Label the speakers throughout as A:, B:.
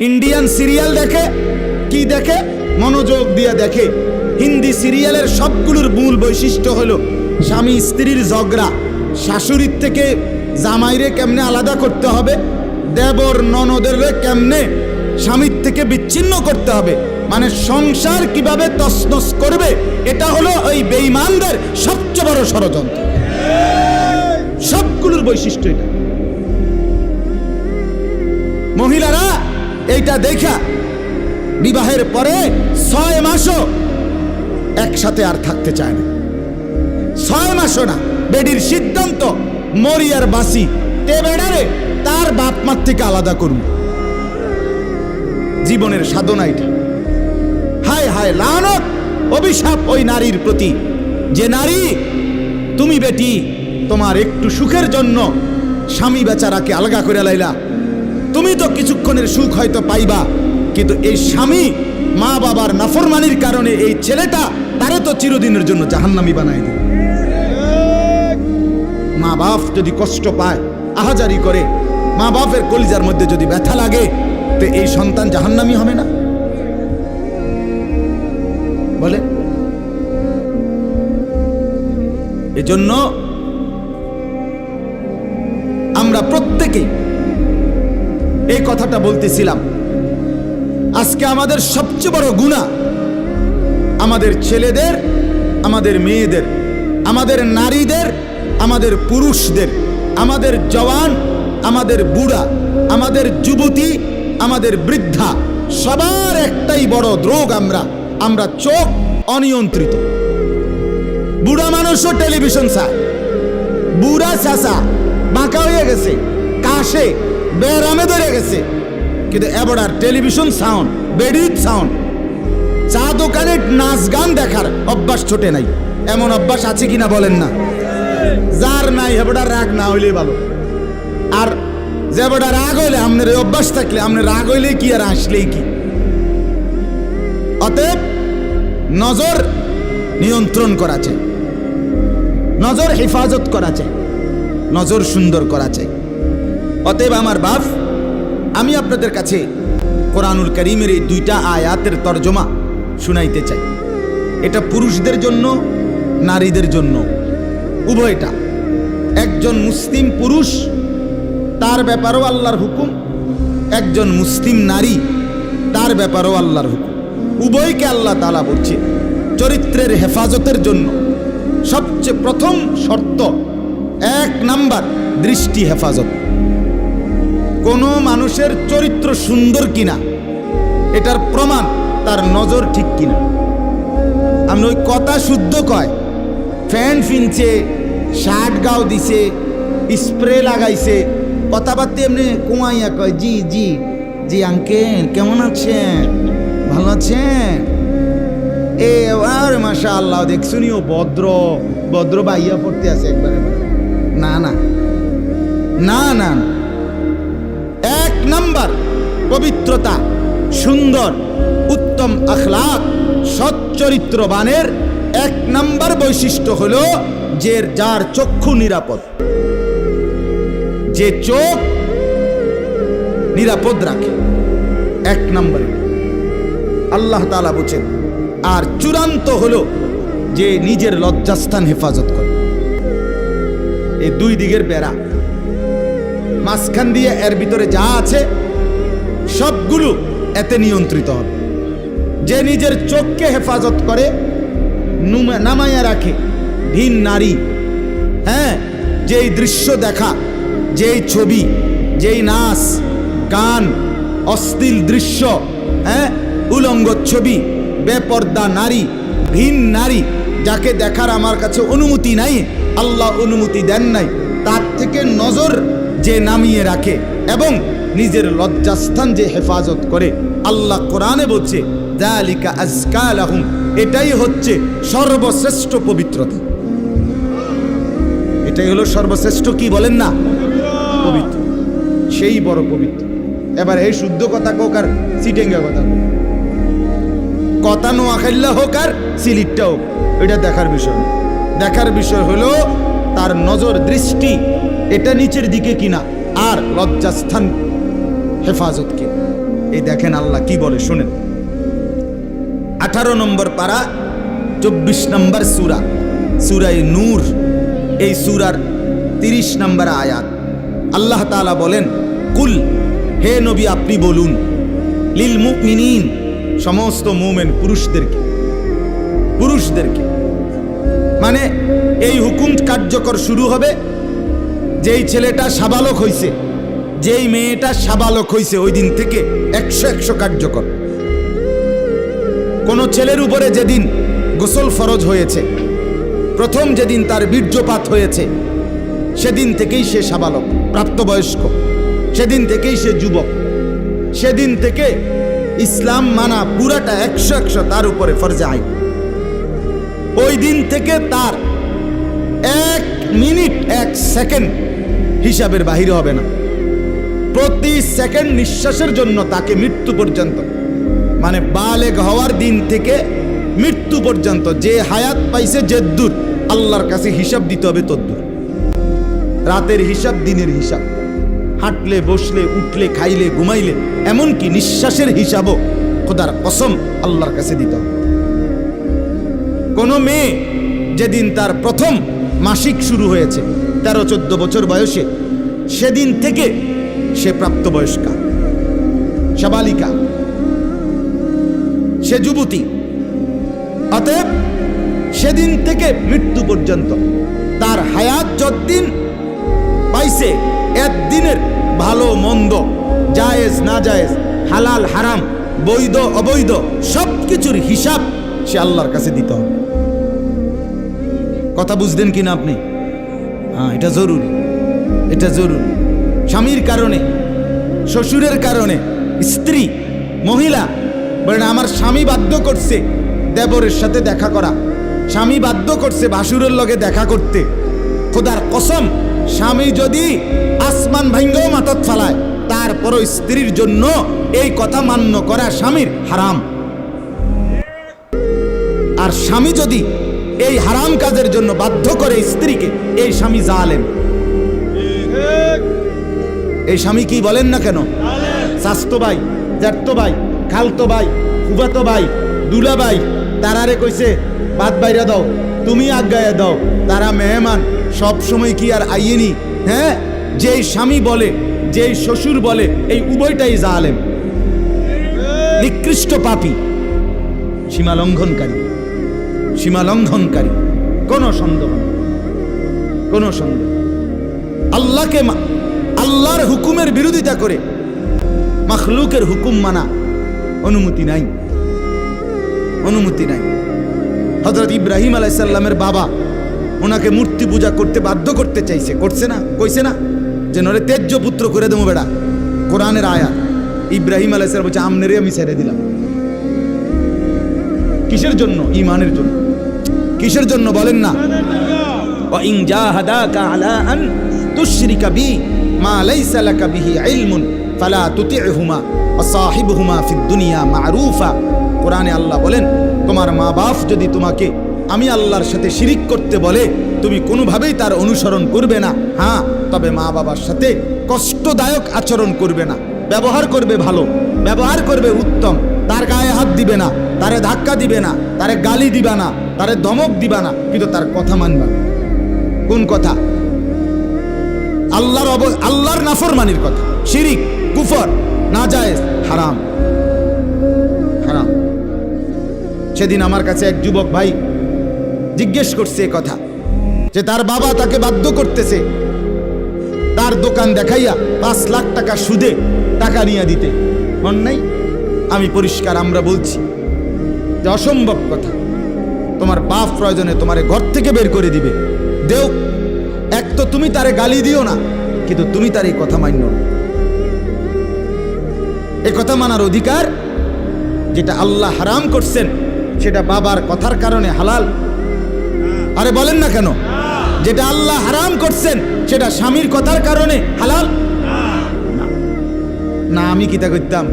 A: Indian serial দেখে? কি দেখে? মনোযোগ দিয়ে দেখে। হিন্দি সিরিয়ালের সবগুলোর মূল বৈশিষ্ট্য হলো স্বামী স্ত্রীর ঝগড়া। শাশুড়ির থেকে জামাইরে কেমনে আলাদা করতে হবে? দেবর ননদের কেমনে স্বামীর থেকে বিচ্ছিন্ন করতে হবে? মানে সংসার কীভাবে তসনস করবে? এটা হলো ওই বেইমানদের সবচেয়ে বড় ষড়যন্ত্র। সবগুলোর বৈশিষ্ট্য এটা। মহিলারা এইটা দেখা। বিবাহের পরে ছয় মাসও একসাথে আর থাকতে চায় না। ছয় মাসও না, বেডির সিদ্ধান্ত, মরিয়ার বাসি তে বেড়ারে তার বাপ মার থেকে আলাদা করুন জীবনের সাধনা এটা। হায় হায় লানত, অভিশাপ ওই নারীর প্রতি। যে নারী, তুমি বেটি, তোমার একটু সুখের জন্য স্বামী বেচারাকে আলগা করে লাইলা। তুমি তো কিছুক্ষণের সুখ হয়তো পাইবা, কিন্তু এই স্বামী মা বাবার নাফরমানির কারণে এই ছেলেটা তারে তো চিরদিনের জন্য জাহান্নামি বানাই দিল মা বাপ যদি কষ্ট পায়, আহাজারি করে, মা বাপের কলিজার মধ্যে যদি ব্যথা লাগে, তো এই সন্তান জাহান্নামি হবে না? বলে? এজন্য এই কথাটা বলতেছিলাম। আজকে আমাদের সবচেয়ে বড় গুণা আমাদের ছেলেদের, আমাদের মেয়েদের, আমাদের নারীদের, আমাদের পুরুষদের, আমাদের জওয়ান, আমাদের বুড়া, আমাদের যুবতী, আমাদের বৃদ্ধা, সবার একটাই বড় দ্রোগ আমরা আমরা চোখ অনিয়ন্ত্রিত। বুড়া মানুষও টেলিভিশন চায়। বুড়া চাষা বাঁকা হয়ে গেছে, কাশে বেরামে ধরে গেছে। কিন্তু এবার টেলিভিশন সাউন্ড বেডিট সাউন্ড চা দোকানে নাচ গান দেখার অভ্যাস ছোটে নাই। এমন অভ্যাস আছে কিনা বলেন না। যার নাই হেবডা রাগ না হইলে ভালো। আর যে বেটা রাগ হইলে আপনার অভ্যাস থাকলে আপনার রাগ হইলে কি আর আসলেই কি? অতএব নজর নিয়ন্ত্রণ করা চাই। নজর হেফাজত করা চাই। নজর সুন্দর করা চাই। অতএব আমার বাপ, আমি আপনাদের কাছে কোরআনুল করিমের এই দুইটা আয়াতের তর্জমা শুনাইতে চাই। এটা পুরুষদের জন্য, নারীদের জন্য। উভয়টা। একজন মুসলিম পুরুষ, তার ব্যাপারেও আল্লাহর হুকুম। একজন মুসলিম নারী, তার ব্যাপারেও আল্লাহর হুকুম। উভয়কে আল্লাহ তালা বলছে চরিত্রের হেফাজতের জন্য সবচেয়ে প্রথম শর্ত, এক নাম্বার দৃষ্টি হেফাজত। কোনো মানুষের চরিত্র সুন্দর কিনা, এটার প্রমাণ তার নজর ঠিক কিনা। আমি ওই কথা শুদ্ধ কয়, ফ্যান ফিনছে, শার্ট গাও দিছে, স্প্রে লাগাইছে, কথাবার্তা এমনি কুমাইয়া কয়, জি জি জি, আঙ্কেল, কেমন আছেন? ভালো আছেন? এ, আর মাশা আল্লাহ দেখছুনি ও ভদ্র ভদ্র বাইয়া পড়তে আছে একবারে। না না। না না। নাম্বার, পবিত্রতা, সুন্দর, উত্তম আখলাক সচ্চরিত্রবানের এক নাম্বার বৈশিষ্ট্য হলো যে যার চক্ষু নিরাপদ। যে চোখ নিরাপদ রাখে। এক নম্বরে। আল্লাহ তালা বুঝেন আর চূড়ান্ত হলো যে নিজের লজ্জাস্থান হেফাজত করে। এই দুই দিকের বেড়া মাঝখান দিয়ে এর ভিতরে যা আছে, সবগুলো এতে নিয়ন্ত্রিত হবে। যে নিজের চোখকে হেফাজত করে নামাইয়া রাখে, ভিন নারী। হ্যাঁ যেই দৃশ্য দেখা, যেই ছবি, যেই নাচ, গান, অশ্লীল দৃশ্য হ্যাঁ উলঙ্গ ছবি, বেপর্দা নারী, ভিন নারী, যাকে দেখার আমার কাছে অনুমতি নাই, আল্লাহ অনুমতি দেন নাই, তার থেকে নজর যে নামিয়ে রাখে এবং নিজের লজ্জাস্থান যে হেফাজত করে, আল্লাহ কোরআনে বলছে জালিকা আজকালাহুম এটাই হচ্ছে সর্বশ্রেষ্ঠ পবিত্রতা। এটাই হলো সর্বশ্রেষ্ঠ কি বলেন না? পবিত্র। সেই বড় পবিত্র। এবার এই শুদ্ধ কথা হোক আর সিটেঙ্গা কথা। কথা নোয়াখাল্লা হোক আর সিলিটটা হোক, এটা দেখার বিষয়। দেখার বিষয় হলো, তার নজর দৃষ্টি এটা নিচের দিকে কিনা? আর লজ্জাস্থান হেফাজতকে। এই দেখেন আল্লাহ কি বলে, শোনেন। আঠারো নম্বর পাড়া চব্বিশ নম্বর সুরা। সুরাই নূর, এই সুরার তিরিশ নম্বর আয়াত। আল্লাহ তাআলা বলেন, কুল, হে নবী, আপনি বলুন, লিল মুমিনিন, সমস্ত মুমেন পুরুষদেরকে পুরুষদেরকে। মানে এই হুকুম কার্যকর শুরু হবে যেই ছেলেটা সাবালক হইছে, যেই মেয়েটা সাবালক হইছে, ওই দিন থেকে একশো একশো কার্যকর। কোনো ছেলের উপরে যেদিন গোসল ফরজ হয়েছে, প্রথম যেদিন তার বীর্যপাত হয়েছে, সেদিন থেকেই সে সাবালক, প্রাপ্তবয়স্ক। সেদিন থেকেই সে যুবক। সেদিন থেকে ইসলাম মানা পুরাটা একশো একশো তার উপরে ফরজে আইন। ওই দিন থেকে তার এক মিনিট, এক সেকেন্ড হিসাবের বাহিরে হবে না। প্রতি সেকেন্ড নিঃশ্বাসের জন্য তাকে মৃত্যু পর্যন্ত মানে বালেগ হওয়ার দিন থেকে মৃত্যু পর্যন্ত, যে হায়াত পাইছে যে দূর, আল্লাহর কাছে হিসাব দিতে হবে তদ্দূর। রাতের হিসাব, দিনের হিসাব। হাঁটলে, বসলে, উঠলে, খাইলে, ঘুমাইলে, এমনকি নিঃশ্বাসের হিসাবও খোদার কসম আল্লাহর কাছে দিতে হবে। কোনো মেয়ে যেদিন তার প্রথম মাসিক শুরু হয়েছে তেরো, চোদ্দ বছর বয়সে সেদিন থেকে সে প্রাপ্তবয়স্কা। সাবালিকা। সে যুবতী। অতএব সেদিন থেকে মৃত্যু পর্যন্ত তার হায়াত যতদিন পাইছে, একদিনের ভালো, মন্দ, জায়েজ না জায়েজ হালাল, হারাম, বৈধ, অবৈধ সব কিছুর হিসাব সে আল্লাহর কাছে দিতে কথা বুঝলেন কিনা আপনি? হ্যাঁ এটা জরুরি। এটা জরুরি। স্বামীর কারণে, শ্বশুরের কারণে, স্ত্রী, মহিলা, বলেন আমার স্বামী বাধ্য করছে দেবরের সাথে দেখা করা। স্বামী বাধ্য করছে ভাসুরের লগে দেখা করতে। খোদার কসম, স্বামী যদি আসমান ভাঙ্গও মাতত ফালায়, তারপরও স্ত্রীর জন্য এই কথা মান্য করা স্বামীর হারাম। আর স্বামী যদি এই হারাম কাজের জন্য বাধ্য করে স্ত্রীকে, এই স্বামী জালেম। এই স্বামী কি বলেন না কেন? স্বাস্থ্য ভাই জ্যাঠতো ভাই, খালতো ভাই, ফুফাতো ভাই, দুলা ভাই তারারে কইছে, বাদ বাইরে দাও, তুমি আজ্ঞায় দাও, তারা মেহমান, সব সময় কি আর আইয়েনি? হ্যাঁ? যেই স্বামী বলে, যেই শ্বশুর বলে, এই উভয়টাই জালেম। নিকৃষ্ট পাপী, সীমা লঙ্ঘনকারী। সীমা লঙ্ঘনকারী। কোনো সন্দেহ কোনো সন্দেহ আল্লাহকে আল্লাহর হুকুমের বিরোধিতা করে মাখলুকের হুকুম মানা অনুমতি নাই। অনুমতি নাই। হজরত ইব্রাহিম আলাইসাল্লামের বাবা ওনাকে মূর্তি পূজা করতে বাধ্য করতে চাইছে। করছে না, কইছে না, যে নরে তেজ্য পুত্র করে দেবো বেড়া। কোরআনের আয়া ইব্রাহিম আলাইসাল্লাম বলছে, আমনেরে আমি ছেড়ে দিলাম। কিসের জন্য? ইমানের জন্য। কিসের জন্য বলেন না? কোরআনে আল্লাহ বলেন, তোমার মা বাপ যদি তোমাকে আমি আল্লাহর সাথে শিরিক করতে বলে, তুমি কোনোভাবেই তার অনুসরণ করবে না। হ্যাঁ তবে মা বাবার সাথে কষ্টদায়ক আচরণ করবে না। ব্যবহার করবে ভালো, ব্যবহার করবে উত্তম, তার গায়ে হাত দিবে না। তারে ধাক্কা দিবে না, তারে গালি দিবা না, তারে ধমক দিবা না, কিন্তু তার কথা মানবা না। কোন কথা? আল্লাহর অব আল্লাহর নাফরমানির কথা। শিরিক, কুফর, নাজায়েজ, হারাম। হারাম। সেদিন আমার কাছে এক যুবক ভাই জিজ্ঞেস করছে এ কথা, যে তার বাবা তাকে বাধ্য করতেছে তার দোকান দেখাইয়া পাঁচ লাখ টাকা সুদে টাকা নিয়ে দিতে। মন নাই? আমি পরিষ্কার, আমরা বলছি। যে অসম্ভব কথা। তোমার বাপ প্রয়োজনে তোমারে ঘর থেকে বের করে দিবে। দেও, এক তো তুমি তারে গালি দিও না, কিন্তু তুমি তার এই কথা মান্য এ কথা মানার অধিকার যেটা আল্লাহ হারাম করছেন, সেটা বাবার কথার কারণে হালাল। আরে বলেন না কেন? যেটা আল্লাহ হারাম করছেন, সেটা স্বামীর কথার কারণে হালাল? না। না, আমি কিতা করতাম?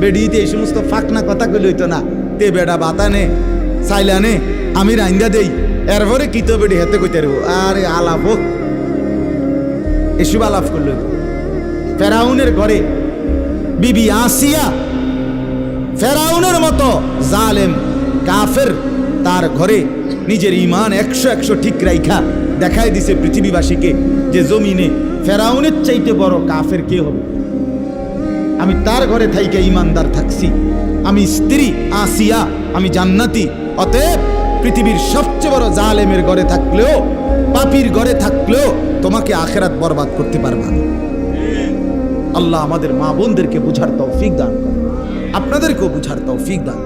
A: বেডিতে এই সমস্ত ফাঁকনা কথা কইলে হইতো না। তে বেডা বাতানে সাইলানে আমি রাইন্দা দেই। এরপরে কিতো বেডি হেতে কইতে রবো আরে আলাপ এসব আলাপ করল ফেরাউনের ঘরে বিবি আসিয়া ফেরাউনের মতো জালেম কাফের তার ঘরে নিজের ইমান একশো একশো ঠিক রাইখা দেখাই দিছে পৃথিবীবাসীকে যে জমিনে ফেরাউনের চাইতে বড় কাফের কে হবে। আমি তার ঘরে থাইকে ইমানদার থাকছি। আমি স্ত্রী, আসিয়া আমি জান্নাতি। অতএব পৃথিবীর সবচেয়ে বড় জালেমের গড়ে থাকলেও, পাপির গড়ে থাকলেও তোমাকে আখেরাত বরবাদ করতে পারবা না। আল্লাহ আমাদের মা বোনদেরকে বুঝার তৌফিক দান আপনাদেরকেও বুঝার তৌফিক দান